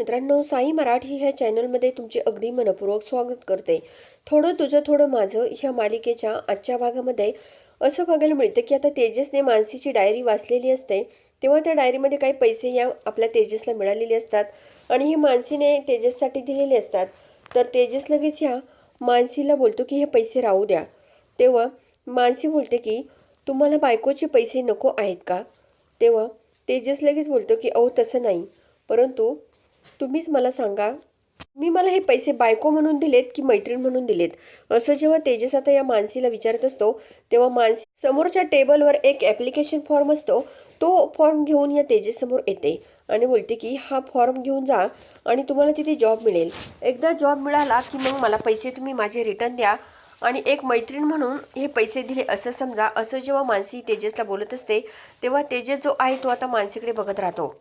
मित्रांनो साई मराठी ह्या चॅनलमध्ये तुमचे अगदी मनपूर्वक स्वागत करते. थोडं तुझं थोडं माझं ह्या मालिकेच्या आजच्या भागामध्ये असं बघायला मिळतं की आता तेजसने मानसीची डायरी वाचलेली असते तेव्हा त्या डायरीमध्ये काही पैसे या आपल्या तेजसला मिळालेले असतात आणि हे मानसीने तेजससाठी दिलेले असतात. तर तेजस लगेच ह्या मानसीला बोलतो की हे पैसे राहू द्या. तेव्हा मानसी बोलते की तुम्हाला बायकोचे पैसे नको आहेत का? तेव्हा तेजस लगेच बोलतो की अहो तसं नाही. परंतु तुम्हीच मला सांगा. मी मला हे पैसे बायको म्हणून दिलेत की मैत्रीण म्हणून दिलेत? असं जेव्हा तेजस आता या मानसीला विचारत असतो तेव्हा मानसी समोरच्या टेबलवर एक ॲप्लिकेशन फॉर्म असतो. तो फॉर्म घेऊन या तेजससमोर येते आणि बोलते की हा फॉर्म घेऊन जा आणि तुम्हाला तिथे जॉब मिळेल. एकदा जॉब मिळाला की मग मला पैसे तुम्ही माझे रिटर्न द्या आणि एक मैत्रीण म्हणून हे पैसे दिले असं समजा. असं जेव्हा मानसी तेजसला बोलत असते तेव्हा तेजस जो आहे तो आता मानसीकडे बघत राहतो.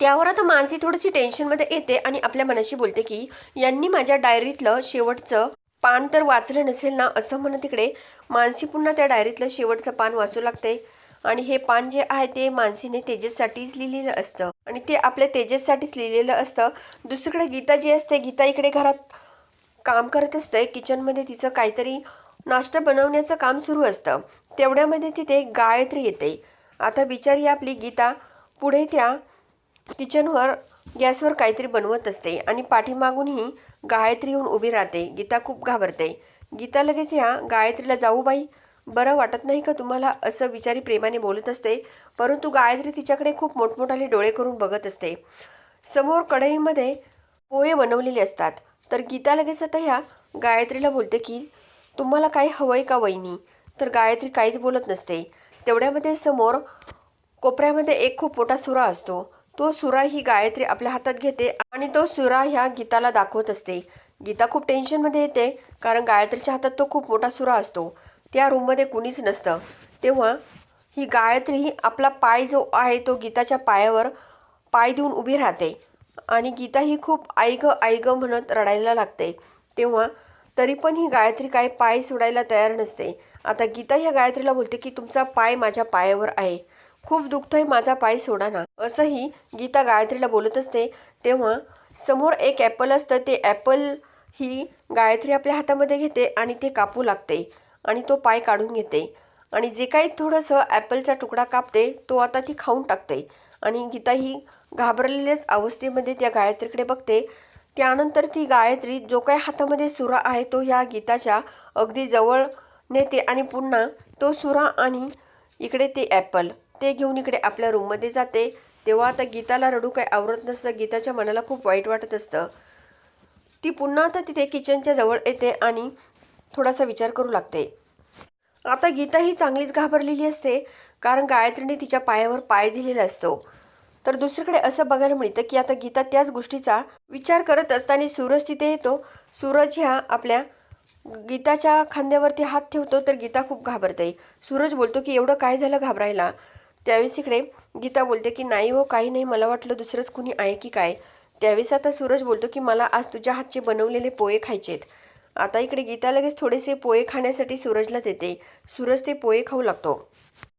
त्यावर आता मानसी थोडीशी टेन्शनमध्ये येते आणि आपल्या मनाशी बोलते की यांनी माझ्या डायरीतलं शेवटचं पान तर वाचलं नसेल ना? असं म्हणत तिकडे मानसी पुन्हा त्या डायरीतलं शेवटचं पान वाचू लागते. आणि हे पान जे आहे ते मानसीने तेजससाठीच लिहिलेलं असतं. आणि ते आपल्या तेजससाठीच लिहिलेलं असतं. दुसरीकडे गीता जी असते गीता इकडे घरात काम करत असते. किचनमध्ये तिचं काहीतरी नाश्ता बनवण्याचं काम सुरू असतं. तेवढ्यामध्ये तिथे गायत्री येते. आता बिचारी आपली गीता पुढे त्या किचनवर गॅसवर काहीतरी बनवत असते आणि पाठीमागूनही गायत्री येऊन उभी राहते. गीता खूप घाबरते. गीता लगेच ह्या गायत्रीला जाऊ बाई बरं वाटत नाही का तुम्हाला असं विचारी प्रेमाने बोलत असते? परंतु गायत्री तिच्याकडे खूप मोठमोठाले डोळे करून बघत असते. समोर कढईमध्ये पोहे बनवलेले असतात. तर गीता लगेच आता ह्या गायत्रीला बोलते की तुम्हाला काय हवंय का वहिनी? तर गायत्री काहीच बोलत नसते. तेवढ्यामध्ये समोर कोपऱ्यामध्ये एक खूप मोठा सुरा असतो. तो सुरा ही गायत्री आपल्या हातात घेते आणि तो सुरा ह्या गीताला दाखवत असते. गीता खूप टेन्शनमध्ये येते कारण गायत्रीच्या हातात तो खूप मोठा सुरा असतो. त्या रूममध्ये कुणीच नसतं. तेव्हा ही गायत्री ही आपला पाय जो आहे तो गीताच्या पायावर पाय देऊन उभी राहते. आणि गीता ही खूप आईग आईग म्हणत रडायला लागते. तेव्हा तरी पण ही गायत्री काय पाय सोडायला तयार नसते. आता गीता ह्या गायत्रीला बोलते की तुमचा पाय माझ्या पायावर आहे. खूप दुखतोय माझा पाय सोडा ना. असंही गीता गायत्रीला बोलत असते. तेव्हा समोर एक ॲपल असतं. ते ॲपल ही गायत्री आपल्या हातामध्ये घेते आणि ते कापू लागते आणि तो पाय काढून घेते. आणि जे काही थोडंसं ॲपलचा तुकडा कापते तो आता ती खाऊन टाकते. आणि गीता ही घाबरलेल्याच अवस्थेमध्ये त्या गायत्रीकडे बघते. त्यानंतर ती गायत्री जो काही हातामध्ये सुरा आहे तो ह्या गीताच्या अगदी जवळ नेते आणि पुन्हा तो सुरा आणि इकडे ते ॲपल. ते घेऊन इकडे आपल्या रूममध्ये जाते. तेव्हा आता गीताला रडू काही आवरत नसतं. गीताच्या मनाला खूप वाईट वाटत असतं. ती पुन्हा आता तिथे किचनच्या जवळ येते आणि थोडासा विचार करू लागते. आता गीता ही चांगलीच घाबरलेली असते कारण गायत्रीने तिच्या पायावर पाय दिलेला असतो. तर दुसरीकडे असं बघायला मिळतं की आता गीता त्याच गोष्टीचा विचार करत असताना सूरज तिथे येतो. सूरज ह्या आपल्या गीताच्या खांद्यावरती हात ठेवतो तर गीता खूप घाबरते. सूरज बोलतो की एवढं काय झालं घाबरायला? त्यावेळेस इकडे गीता बोलते की नाही हो काही नाही. मला वाटलं दुसरंच कुणी आहे की काय? त्यावेळेस आता सूरज बोलतो की मला आज तुझ्या हातचे बनवलेले पोहे खायचे आहेत. आता इकडे गीता लगेच थोडेसे पोहे खाण्यासाठी सूरजला देते. सूरज ते पोहे खाऊ लागतो.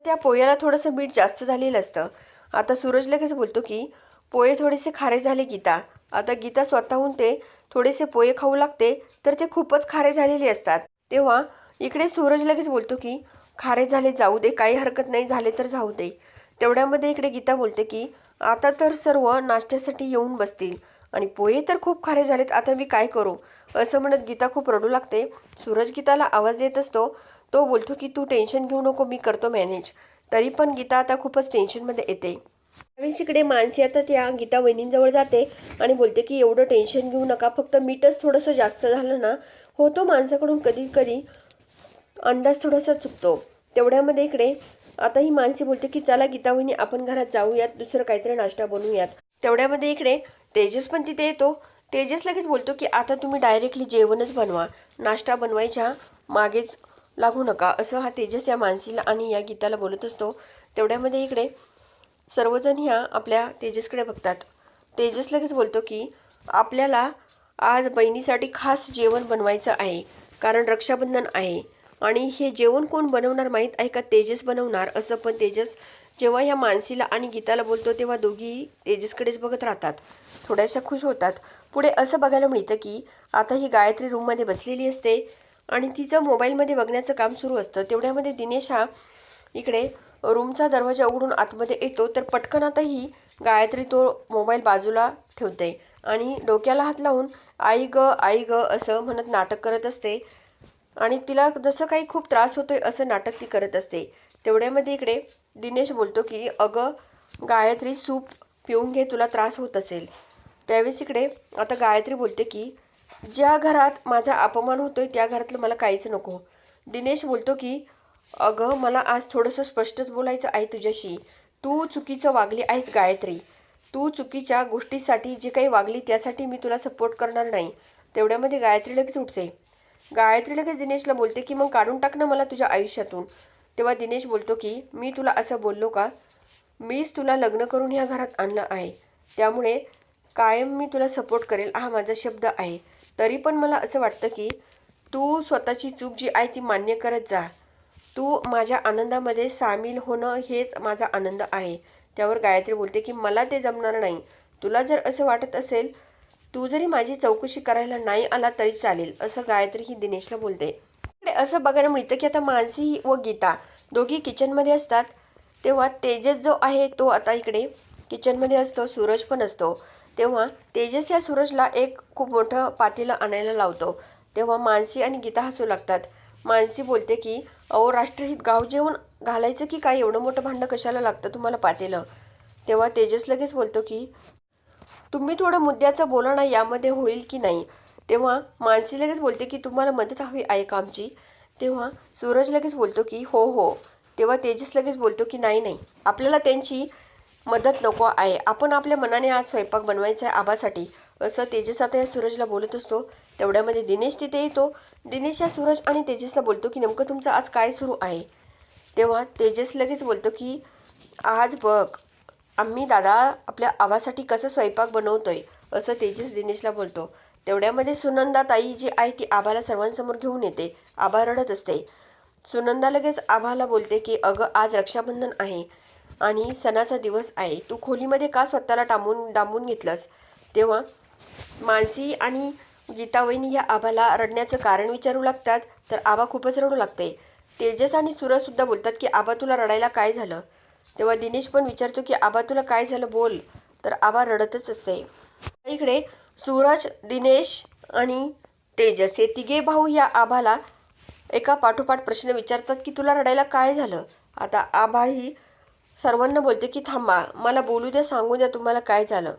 त्या पोह्याला थोडंसं मीठ जास्त झालेलं असतं. आता सूरज लगेच बोलतो की पोहे थोडेसे खारे झाले गीता. आता गीता स्वतःहून ते थोडेसे पोहे खाऊ लागते तर ते खूपच खारे झालेले असतात. तेव्हा इकडे सूरज लगेच बोलतो की खारे झाले जाऊ दे काही हरकत नाही झाले तर जाऊ दे. तेवढ्यामध्ये इकडे गीता बोलते की आता तर सर्व नाश्त्यासाठी येऊन बसतील. आणि पोहे तर खूप खारे झालेत आता मी काय करू? असं म्हणत गीता खूप रडू लागते. सूरज गीताला आवाज देत असतो. तो बोलतो की तू टेन्शन घेऊ नको मी करतो मॅनेज. तरी पण गीता आता खूपच टेन्शनमध्ये येते. त्यावेळेस इकडे मानसी आता त्या गीता वहिनींजवळ जाते आणि बोलते की एवढं टेन्शन घेऊ नका फक्त मीठच थोडंसं जास्त झालं ना. होतो माणसाकडून कधी कधी अंदाज थोडासा चुकतो. तेवढ्यामध्ये इकडे आता ही मानसी बोलते की चला गीता वहिनी आपण घरात जाऊयात दुसरं काहीतरी नाश्ता बनवूयात. तेवढ्यामध्ये इकडे तेजस पण तिथे येतो. तेजस लगेच बोलतो की आता तुम्ही डायरेक्टली जेवणच बनवा. नाश्ता बनवायच्या मागेच लागू नका. असं हा तेजस या मानसीला आणि या गीताला बोलत असतो. तेवढ्यामध्ये इकडे सर्वजण ह्या आपल्या तेजसकडे बघतात. तेजस लगेच बोलतो की आपल्याला आज बहिणीसाठी खास जेवण बनवायचं आहे. कारण रक्षाबंधन आहे. आणि हे जेवण कोण बनवणार माहीत? आहे का तेजस बनवणार? असं पण तेजस जेव्हा ह्या मानसीला आणि गीताला बोलतो तेव्हा दोघी तेजसकडेच बघत राहतात. थोड्याशा खुश होतात. पुढे असं बघायला मिळतं की आता ही गायत्री रूममध्ये बसलेली असते आणि तिचं मोबाईलमध्ये बघण्याचं काम सुरू असतं. तेवढ्यामध्ये दिनेश हा इकडे रूमचा दरवाजा उघडून आतमध्ये येतो तर पटकन आता ही गायत्री तो मोबाईल बाजूला ठेवते आणि डोक्याला हात लावून आई ग आई ग असं म्हणत नाटक करत असते. आणि तिला जसं काही खूप त्रास होतोय असं नाटक ती करत असते. तेवढ्यामध्ये इकडे दिनेश बोलतो की अगं गायत्री सूप पिऊन घे तुला त्रास होत असेल. त्यावेळेस इकडे आता गायत्री बोलते की ज्या घरात माझा अपमान होतोय त्या घरातलं मला काहीच नको. दिनेश बोलतो की अगं मला आज थोडंसं स्पष्टच बोलायचं आहे तुझ्याशी. तू चुकीचं वागली आहेस गायत्री. तू चुकीच्या गोष्टीसाठी जे काही वागली त्यासाठी मी तुला सपोर्ट करणार नाही. तेवढ्यामध्ये गायत्री लगेच उठते. गायत्री लगेच दिनेशला बोलते की मग काढून टाक ना मला तुझ्या आयुष्यातून. तेव्हा दिनेश बोलतो की मी तुला असं बोललो का? मीच तुला लग्न करून ह्या घरात आणलं आहे. त्यामुळे कायम मी तुला सपोर्ट करेल हा माझा शब्द आहे. तरी पण मला असं वाटतं की तू स्वतःची चूक जी आहे ती मान्य करत जा. तू माझ्या आनंदामध्ये सामील होणं हेच माझा आनंद आहे. त्यावर गायत्री बोलते की मला ते जमणार नाही. तुला जर असं वाटत असेल तू जरी माझी चौकशी करायला नाही आला तरी चालेल असं गायत्री ही दिनेशला बोलते. इकडे असं बघायला मिळतं की आता मानसी व गीता दोघी किचनमध्ये असतात. तेव्हा तेजस जो आहे तो आता इकडे किचनमध्ये असतो सूरज पण असतो. तेव्हा तेजस या सूरजला एक खूप मोठं पातेलं आणायला लावतो. तेव्हा मानसी आणि गीता हसू लागतात. मानसी बोलते की अहो राष्ट्रहित गाव जेवण घालायचं की काय? एवढं मोठं भांडं कशाला लागतं तुम्हाला पातेलं? तेव्हा तेजस लगेच बोलतो की तुम्ही थोडं मुद्द्याचं बोला ना यामध्ये होईल की नाही? तेव्हा मानसी लगेच बोलते की तुम्हाला मदत हवी आहे का आमची? तेव्हा सूरज लगेच बोलतो की हो हो. तेव्हा तेजस लगेच बोलतो की नाही नाही. आपल्याला त्यांची मदत नको आहे. आपण आपल्या मनाने आज स्वयंपाक बनवायचा आहे आबासाठी. असं तेजस आता या सूरजला बोलत असतो. तेवढ्यामध्ये दिनेश तिथे येतो. दिनेश या सूरज आणि तेजसला बोलतो की नेमकं तुमचं आज काय सुरू आहे? तेव्हा तेजस लगेच बोलतो की आज बघ आम्ही दादा आपल्या आवासाठी कसं स्वयंपाक बनवतो आहे असं तेजस दिनेशला बोलतो. तेवढ्यामध्ये सुनंदा ताई जी आहे ती आबाला सर्वांसमोर घेऊन येते. आबा रडत असते. सुनंदा लगेच आबाला बोलते की अगं आज रक्षाबंधन आहे आणि सणाचा दिवस आहे. तू खोलीमध्ये का स्वतःला टांबून डांबून घेतलंस? तेव्हा मानसी आणि गीतावहिनी या आबाला रडण्याचं कारण विचारू लागतात तर आबा खूपच रडू लागते. तेजस आणि सुरजसुद्धा बोलतात की आबा तुला रडायला काय झालं? तेव्हा दिनेश पण विचारतो की आबा तुला काय झालं? बोल. तर आबा रडतच असते. इकडे सूरज दिनेश आणि तेजस हे तिघे भाऊ या आबाला एका पाठोपाठ प्रश्न विचारतात की तुला रडायला काय झालं? आता आबा ही सर्वांना बोलते की थांबा मला बोलू द्या सांगू द्या तुम्हाला काय झालं.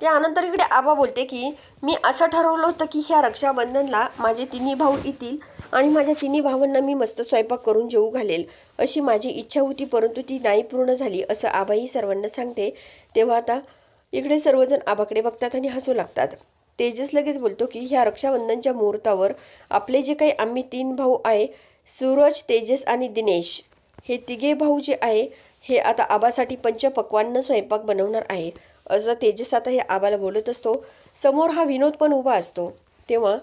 त्यानंतर इकडे आबा बोलते की मी असं ठरवलं होतं की ह्या रक्षाबंधनला माझे तिन्ही भाऊ येतील आणि माझ्या तिन्ही भावांना मी मस्त स्वयंपाक करून जेवू घालेल अशी माझी इच्छा होती परंतु ती नाही पूर्ण झाली असं आबाही सर्वांना सांगते. तेव्हा आता इकडे सर्वजण आबाकडे बघतात आणि हसू लागतात. तेजस लगेच बोलतो की ह्या रक्षाबंधनच्या मुहूर्तावर आपले जे काही आम्ही तीन भाऊ आहे सूरज तेजस आणि दिनेश हे तिघे भाऊ जे आहे हे आता आबासाठी पंचपक्वान्न स्वयंपाक बनवणार आहे असं तेजस आता हे आबाला बोलत असतो. समोर हा विनोद पण उभा असतो. तेव्हा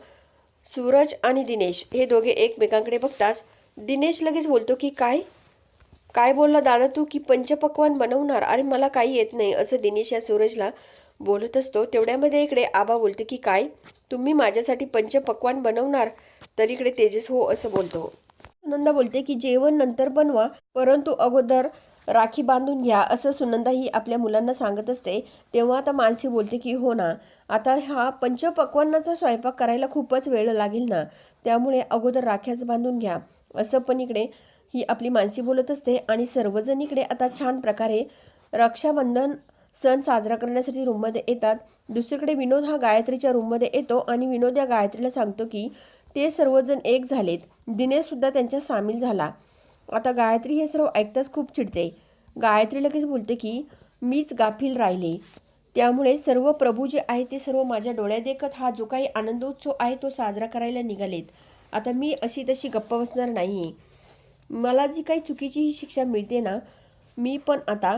सूरज आणि दिनेश हे दोघे एकमेकांकडे बघताच दिनेश लगेच बोलतो की काय? काय बोलला दादा तू की पंचपक्वान बनवणार? अरे मला काही येत नाही असं दिनेश या सूरजला बोलत असतो. तेवढ्यामध्ये इकडे आबा बोलते की काय? तुम्ही माझ्यासाठी पंचपक्वान बनवणार? तर इकडे तेजस हो असं बोलतो. नंदा बोलते की जेवण नंतर बनवा परंतु अगोदर राखी बांधून घ्या असं सुनंदा ही आपल्या मुलांना सांगत असते. तेव्हा आता मानसी बोलते की हो ना आता हा पंचपक्वांनाचा स्वयंपाक करायला खूपच वेळ लागेल ना त्यामुळे अगोदर राख्याच बांधून घ्या. असं पण इकडे ही आपली मानसी बोलत असते आणि सर्वजण इकडे आता छान प्रकारे रक्षाबंधन सण साजरा करण्यासाठी रूममध्ये येतात. दुसरीकडे विनोद हा गायत्रीच्या रूममध्ये येतो आणि विनोद या गायत्रीला सांगतो की ते सर्वजण एक झालेत. दिनेशसुद्धा त्यांच्यात सामील झाला. आता गायत्री हे सर्व ऐकताच खूप चिडते. गायत्री लगेच बोलते की मीच गाफील राहिले. त्यामुळे सर्व प्रभू जे आहे ते सर्व माझ्या डोळ्यादेखत हा जो काही आनंदोत्सव आहे तो साजरा करायला निघालेत. आता मी अशी तशी गप्प बसणार नाही. मला जी काही चुकीची ही शिक्षा मिळते ना मी पण आता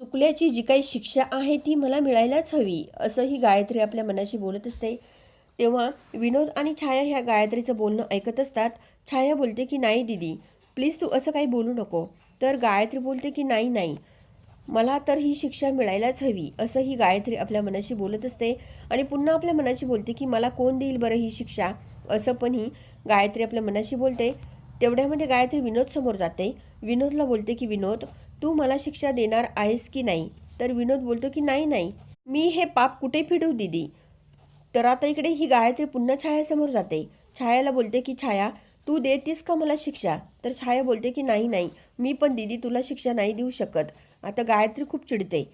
चुकल्याची जी काही शिक्षा आहे ती मला मिळायलाच हवी असं ही गायत्री आपल्या मनाशी बोलत असते. तेव्हा विनोद आणि छाया ह्या गायत्रीचं बोलणं ऐकत असतात. छाया बोलते की नाही दिदी प्लीज तू असं काही बोलू नको. तर गायत्री बोलते की नाही नाही. मला तर ही शिक्षा मिळायलाच हवी असं ही गायत्री आपल्या मनाशी बोलत असते. आणि पुन्हा आपल्या मनाशी बोलते की मला कोण देईल बरं ही शिक्षा? असं पण ही गायत्री आपल्या मनाशी बोलते. तेवढ्यामध्ये गायत्री विनोद समोर जाते. विनोदला बोलते की विनोद तू मला शिक्षा देणार आहेस की नाही? तर विनोद बोलतो की नाही नाही. मी हे पाप कुठे फिडू दिदी? तर आता इकडे ही गायत्री पुन्हा छायासमोर जाते. छायाला बोलते की छाया तू देतीस का मला शिक्षा? तर छाया बोलते की नाही नाही. मी पण दिदी तुला शिक्षा नाही देऊ शकत. आता गायत्री खूप चिडते.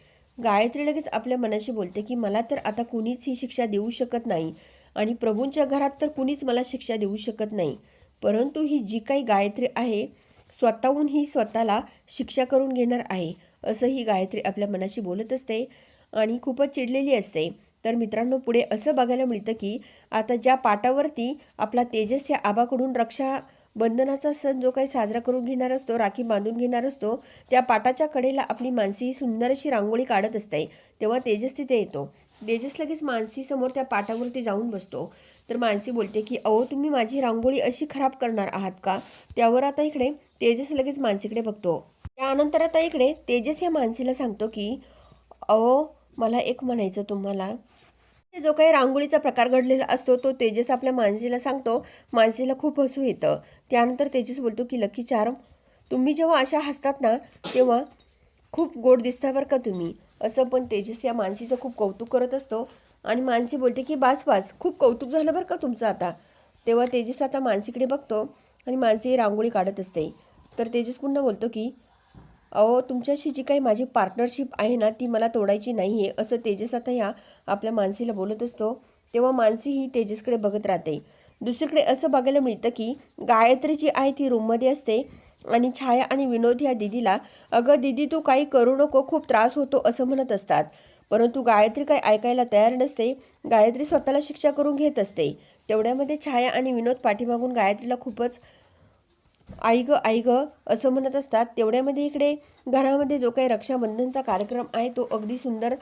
गायत्री लगेच आपल्या मनाशी बोलते की मला तर आता कुणीच ही शिक्षा देऊ शकत नाही आणि प्रभूंच्या घरात तर कुणीच मला शिक्षा देऊ शकत नाही. परंतु ही जी काही गायत्री आहे स्वतःहून ही स्वतःला शिक्षा करून घेणार आहे. असं ही गायत्री आपल्या मनाशी बोलत असते आणि खूपच चिडलेली असते. तर मित्रांनो पुढे असं बघायला मिळतं की आता ज्या पाटावरती आपला तेजस या आबाकडून रक्षा बंधनाचा सण जो काही साजरा करून घेणार असतो राखी बांधून घेणार असतो त्या पाटाच्या कडेला आपली मानसी सुंदर अशी रांगोळी काढत असते. तेव्हा तेजस तिथे येतो. तेजस लगेच मानसी समोर त्या पाटावरती जाऊन बसतो. तर मानसी बोलते की अहो तुम्ही माझी रांगोळी अशी खराब करणार आहात का? त्यावर आता इकडे तेजस लगेच मानसीकडे बघतो. त्यानंतर आता इकडे तेजस या मानसीला सांगतो की अहो मला एक म्हणायचं तुम्हाला. जो काही रांगोळीचा प्रकार घडलेला असतो तो तेजस आपल्या मानसीला सांगतो. मानसीला खूप हसू येतं. त्यानंतर तेजस बोलतो की लकी चार्म तुम्ही जेव्हा अशा हसतात ना तेव्हा खूप गोड दिसता बरं का तुम्ही. असं पण तेजस या मानसीचं खूप कौतुक करत असतो. आणि मानसी बोलते की बास बास खूप कौतुक झालं बरं का तुमचं आता. तेव्हा तेजस आता मानसीकडे बघतो आणि मानसी रांगोळी काढत असते. तर तेजस पुन्हा बोलतो की अहो तुमच्याशी जी काही माझी पार्टनरशिप आहे ना ती मला तोडायची नाही आहे असं तेजस आता ह्या आपल्या मानसीला बोलत असतो. तेव्हा मानसी ही तेजसकडे बघत राहते. दुसरीकडे असं बघायला मिळतं की गायत्री जी आहे ती रूममध्ये असते आणि छाया आणि विनोद ह्या दिदीला अगं दिदी तू काही करू नको खूप त्रास होतो असं म्हणत असतात. परंतु गायत्री काही ऐकायला तयार नसते. गायत्री स्वतःला शिक्षा करून घेत असते. तेवढ्यामध्ये छाया आणि विनोद पाठीमागून गायत्रीला खूपच आई ग आई ग असं म्हणत असतात. तेवढ्यामध्ये इकडे घरामध्ये जो काही रक्षाबंधनचा कार्यक्रम आहे तो अगदी सुंदर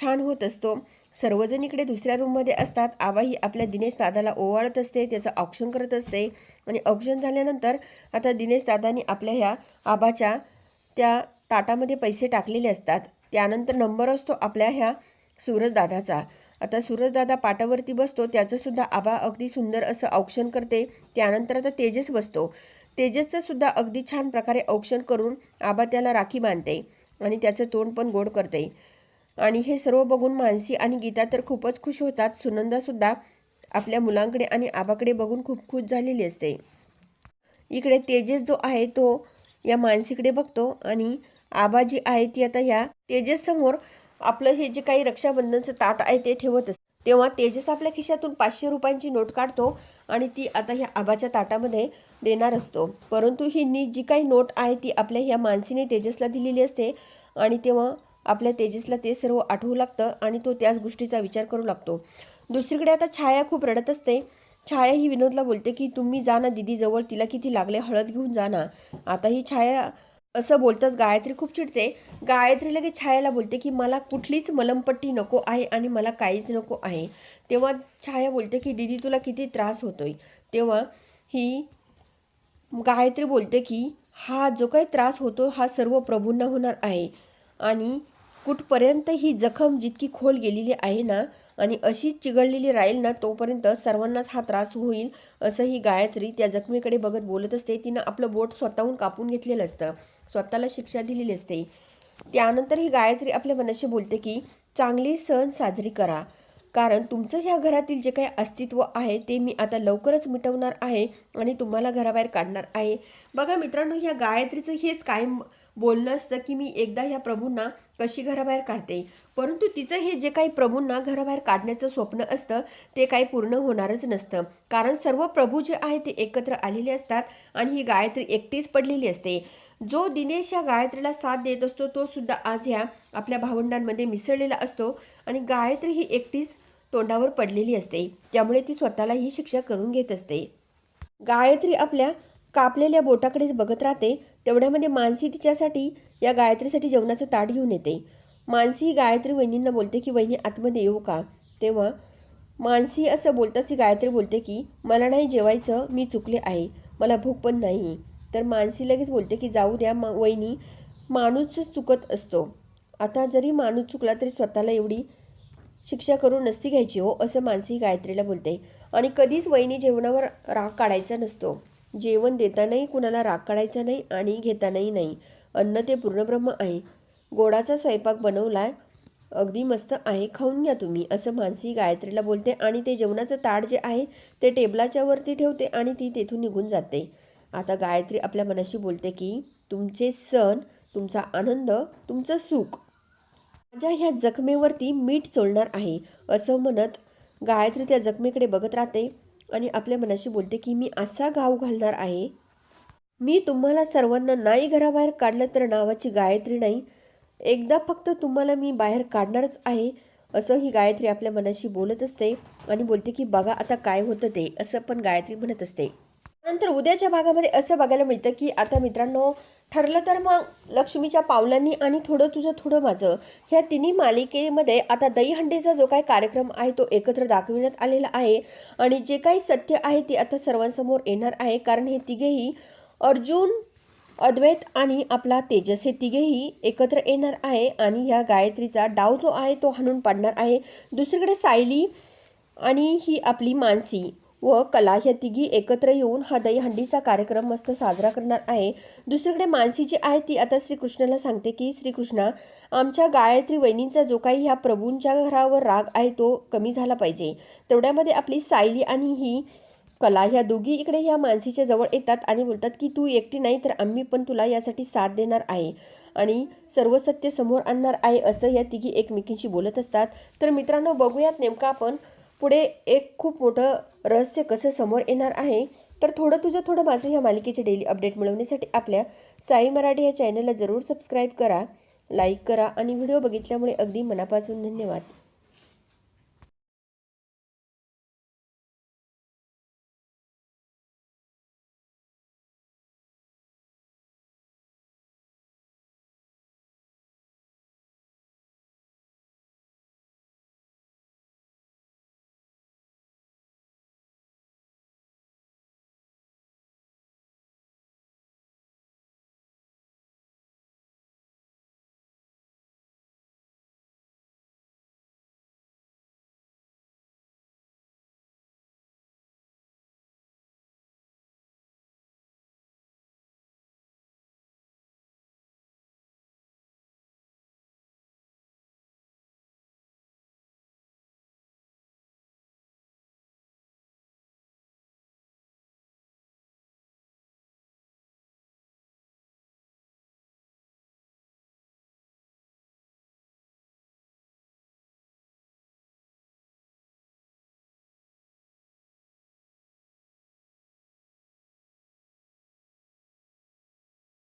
छान होत असतो. सर्वजण इकडे दुसऱ्या रूममध्ये असतात. आबाही आपल्या दिनेश दादाला ओवाळत असते त्याचं औक्षण करत असते. आणि औक्षण झाल्यानंतर आता दिनेश दादानी आपल्या ह्या आबाच्या त्या ताटामध्ये पैसे टाकलेले असतात. त्यानंतर नंबर असतो आपल्या ह्या सूरजदादाचा. आता सूरजदादा पाटावरती बसतो त्याचं सुद्धा आबा अगदी सुंदर असं औक्षण करते. त्यानंतर आता तेजस बसतो. तेजसचं सुद्धा अगदी छान प्रकारे औक्षण करून आबा त्याला राखी बांधते आणि त्याचं तोंड पण गोड करते. आणि हे सर्व बघून मानसी आणि गीता तर खूपच खुश होतात. सुनंदासुद्धा आपल्या मुलांकडे आणि आबाकडे बघून खूप खुश झालेली असते. इकडे तेजस जो आहे तो या मानसीकडे बघतो आणि आबा जी आहे ती आता या तेजस समोर आपलं हे जे काही रक्षाबंधनचं ताट आहे ते ठेवत असते. तेव्हा तेजस आपल्या खिशातून पाचशे रुपयांची नोट काढतो आणि ती आता ह्या आबाच्या ताटामध्ये देणार असतो. परंतु ही नी जी काही नोट आहे ती आपल्या ह्या मानसीने तेजसला दिलेली असते आणि तेव्हा आपल्या तेजसला ते सर्व आठवू लागतं आणि तो त्याच गोष्टीचा विचार करू लागतो. दुसरीकडे आता छाया खूप रडत असते. छाया ही विनोदला बोलते की तुम्ही जा ना दिदीजवळ तिला किती लागले हळद घेऊन जा ना. आता ही छाया असं बोलताच गायत्री खूप चिडते. गायत्री लगेच छायाला बोलते की मला कुठलीच मलमपट्टी नको आहे आणि मला काहीच नको आहे. तेव्हा छाया बोलते की दिदी तुला किती त्रास होतोय. तेव्हा ही गायत्री बोलते की हा जो काही त्रास होतो हा सर्व प्रभूंना होणार आहे आणि कुठपर्यंत ही जखम जितकी खोल गेलेली आहे ना आणि अशीच चिघळलेली राहील ना तोपर्यंत सर्वांनाच हा त्रास होईल असं ही गायत्री त्या जखमेकडे बघत बोलत असते. तिनं आपलं बोट स्वतःहून कापून घेतलेलं असतं. स्वतःला शिक्षा दिलेली असते. त्यानंतर ही गायत्री आपल्या मनाशी बोलते की चांगली सण साजरी करा. कारण तुमचं ह्या घरातील जे काही अस्तित्व आहे ते मी आता लवकरच मिटवणार आहे आणि तुम्हाला घराबाहेर काढणार आहे. बघा मित्रांनो ह्या गायत्रीचं हेच कायम बोलणं असतं की मी एकदा ह्या प्रभूंना कशी घराबाहेर काढते. परंतु तिचं हे जे काही प्रभूंना घराबाहेर काढण्याचं स्वप्न असतं ते काही पूर्ण होणारच नसतं. कारण सर्व प्रभू जे आहे ते एकत्र आलेले असतात आणि ही गायत्री एकटीच पडलेली असते. जो दिनेश या गायत्रीला साथ देत असतो तो सुद्धा आज ह्या आपल्या भावंडांमध्ये मिसळलेला असतो आणि गायत्री ही एकटीच तोंडावर पडलेली असते. त्यामुळे ती स्वतःला ही शिक्षा करून घेत असते. गायत्री आपल्या कापलेल्या बोटाकडेच बघत राहते तेवढ्यामध्ये मानसी तिच्यासाठी या गायत्रीसाठी जेवणाचं ताट घेऊन येते. मानसी गायत्री वहिनींना बोलते की वहिनी आतमध्ये येऊ का? तेव्हा मानसी असं बोलताच ही गायत्री बोलते की मला नाही जेवायचं मी चुकले आहे मला भूक पण नाही. तर मानसी लगेच बोलते की जाऊ द्या मा वहिनी माणूसच चुकत असतो. आता जरी माणूस चुकला तरी स्वतःला एवढी शिक्षा करून नसती घ्यायची हो असं मानसी गायत्रीला बोलते. आणि कधीच वहिनी जेवणावर राग काढायचा नसतो. जेवण देतानाही कुणाला राग काढायचा नाही आणि घेतानाही नाही. अन्न ते पूर्णब्रह्म आहे. गोडाचा स्वयंपाक बनवलाय. अगदी मस्त आहे. खाऊन घ्या तुम्ही असं मानसी गायत्रीला बोलते आणि ते जेवणाचं ताट जे आहे ते टेबलाच्या वरती ठेवते आणि ती तेथून निघून जाते. आता गायत्री आपल्या मनाशी बोलते की तुमचे सण तुमचा आनंद तुमचं सुख माझ्या ह्या जखमेवरती मीठ चोळणार आहे असं म्हणत गायत्री त्या जखमेकडे बघत राहते. आणि आपल्या मनाशी बोलते की मी असा घाव घालणार आहे. मी तुम्हाला सर्वांना नाही घराबाहेर काढलं तर नावाची गायत्री नाही. एकदा फक्त तुम्हाला मी बाहेर काढणारच आहे. असं ही गायत्री आपल्या मनाशी बोलत असते आणि बोलते की बघा आता काय होतं ते. असं पण गायत्री म्हणत असते. नंतर उद्याच्या भागामध्ये असं बघायला मिळतं की आता मित्रांनो ठरलं तर मग लक्ष्मीच्या पावलांनी आणि थोडं तुझं थोडं माझं ह्या तिन्ही मालिकेमध्ये आता दहीहंडीचा जो काही कार्यक्रम आहे तो एकत्र दाखविण्यात आलेला आहे. आणि जे काही सत्य आहे ते आता सर्वांसमोर येणार आहे. कारण हे तिघेही अर्जुन अद्वैत आणि आपला तेजस हे तिघेही एकत्र येणार आहे. आणि ह्या गायत्रीचा डाव जो आहे तो हाणून पाडणार आहे. दुसरीकडे सायली आणि ही आपली मानसी. व कला ह्या तिघी एकत्र येऊन हा दहीहंडीचा कार्यक्रम मस्त साजरा करणार आहे. दुसरीकडे मानसी जी आहे ती आता श्रीकृष्णाला सांगते की श्रीकृष्णा आमच्या गायत्री वहिनींचा जो काही ह्या प्रभूंच्या घरावर राग आहे तो कमी झाला पाहिजे. तेवढ्यामध्ये आपली सायली आणि ही कला ह्या दोघी इकडे ह्या मानसीच्या जवळ येतात आणि बोलतात की तू एकटी नाही तर आम्ही पण तुला यासाठी साथ देणार आहे. आणि सर्व सत्य समोर आणणार आहे असं या तिघी एकमेकींशी बोलत असतात. तर मित्रांनो बघूयात नेमकं आपण पुढे एक खूप मोठं रहस्य कसं समोर येणार आहे तर थोडं तुझं थोडं माझं ह्या मालिकेचे डेली अपडेट मिळवण्यासाठी आपल्या साई मराठी या चॅनलला जरूर सबस्क्राईब करा लाईक करा आणि व्हिडिओ बघितल्यामुळे अगदी मनापासून धन्यवाद.